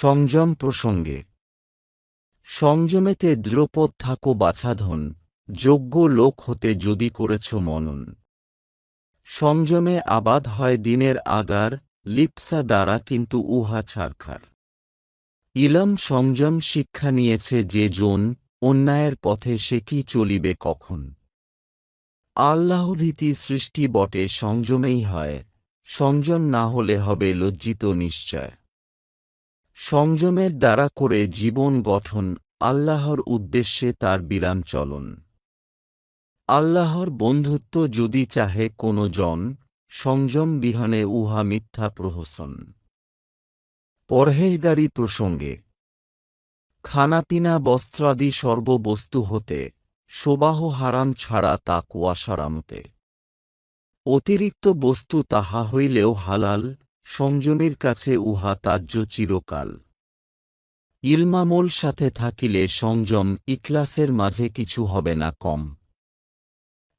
সংযম প্রসঙ্গে। সংযমেতে দ্রুপদ থাকো বাছাধন, যোগ্য লোক হতে যদি করেছ মনন। সংযমে আবাদ হয় দিনের আগার, লিপসা দ্বারা কিন্তু উহা ছারখার। ইলম সংযম শিক্ষা নিয়েছে যে জন, অন্যায়ের পথে সে কি চলিবে কখন। আল্লাহভীতি সৃষ্টি বটে, সংযমেই হয়। সংযম না হলে হবে লজ্জিত নিশ্চয়। সংযমের দ্বারা করে জীবন গঠন, আল্লাহর উদ্দেশ্যে তার বিরাম চলন। আল্লাহর বন্ধুত্ব যদি চাহে কোনো জন, সংযম বিহনে উহা মিথ্যা প্রহসন। পরহেজদারি প্রসঙ্গে, খানাপিনা বস্ত্রাদি সর্ববস্তু হতে সোবাহ হারাম ছাড়া তা কুয়াশারামতে অতিরিক্ত বস্তু তাহা হইলেও হালাল সংযমের কাছে উহা তাজ্য চিরকাল। ইলমামোল সাথে থাকিলে সংযম ইকলাসের মাঝে কিছু হবে না কম।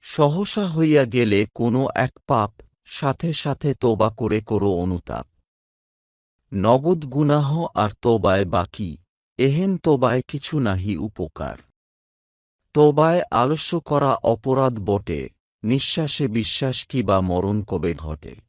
সহসা হইয়া গেলে কোনো এক পাপ সাথে সাথে তোবা করে করো অনুতাপ। নগদ গুনাহ আর তোবায় বাকি, এহেন তোবায় কিছু নাহি উপকার। তোবায় আলস্য করা অপরাধ বটে, নিঃশ্বাসে বিশ্বাস কি বা মরণ কবে ঘটে।